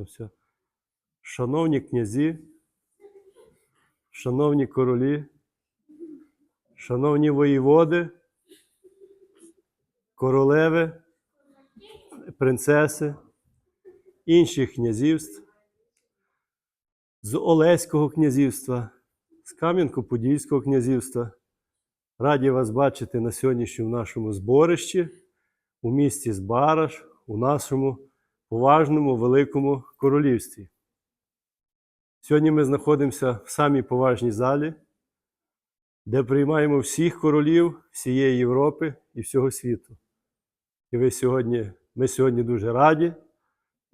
Та все. Шановні князі, шановні королі, шановні воєводи, королеви, принцеси, інших князівств, з Олеського князівства, з Кам'янко-Подільського князівства. Раді вас бачити на сьогоднішньому нашому зборищі у місті Збараж, у нашому поважному великому королівстві. Сьогодні ми знаходимося в самій поважній залі, де приймаємо всіх королів всієї Європи і всього світу. І ви сьогодні, ми сьогодні дуже раді,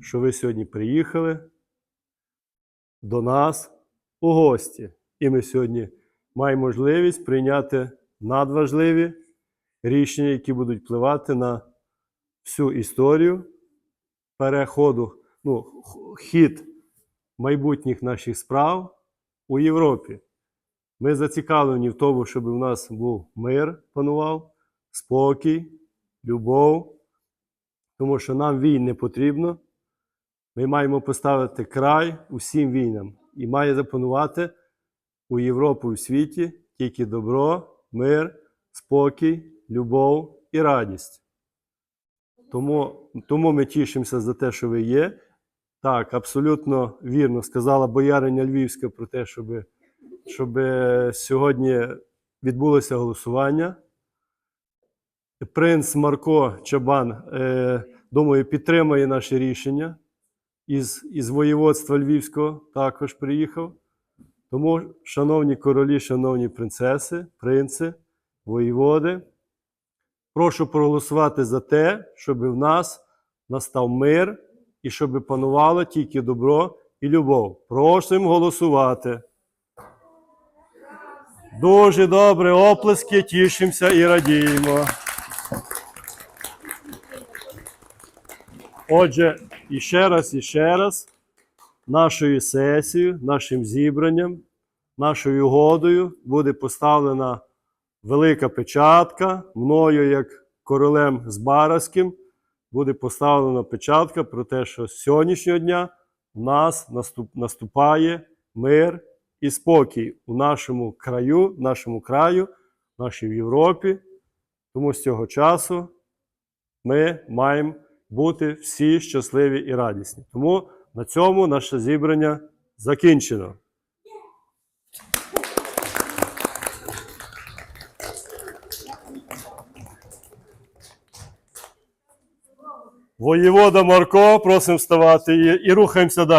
що ви сьогодні приїхали до нас у гості. І ми сьогодні маємо можливість прийняти надважливі рішення, які будуть впливати на всю історію переходу, ну, хід майбутніх наших справ у Європі. Ми зацікавлені в тому, щоб у нас був мир панував, спокій, любов, тому що нам війн не потрібно. Ми маємо поставити край усім війнам і має запанувати у Європі у світі тільки добро, мир, спокій, любов і радість. Тому, тому ми тішимося за те, що ви є. Так, абсолютно вірно сказала бояриня Львівська про те, щоб, щоб сьогодні відбулося голосування. Принц Марко Чабан, е, думаю, підтримає наше рішення. Із, із воєводства Львівського також приїхав. Тому, шановні королі, шановні принцеси, принци, воєводи, прошу проголосувати за те, щоб в нас настав мир і щоб панувало тільки добро і любов. Просимо голосувати. Дуже добре, оплески, тішимося і радіємо. Отже, іще раз, іще раз, нашою сесією, нашим зібранням, нашою угодою буде поставлена велика печатка. Мною, як королем Збаразьким, буде поставлена печатка про те, що з сьогоднішнього дня в нас наступає мир і спокій у нашому краю, нашому краю, нашій Європі. Тому з цього часу ми маємо бути всі щасливі і радісні. Тому на цьому наше зібрання закінчено. Воєвода Марко, просимо вставати і, і рухаємося далі.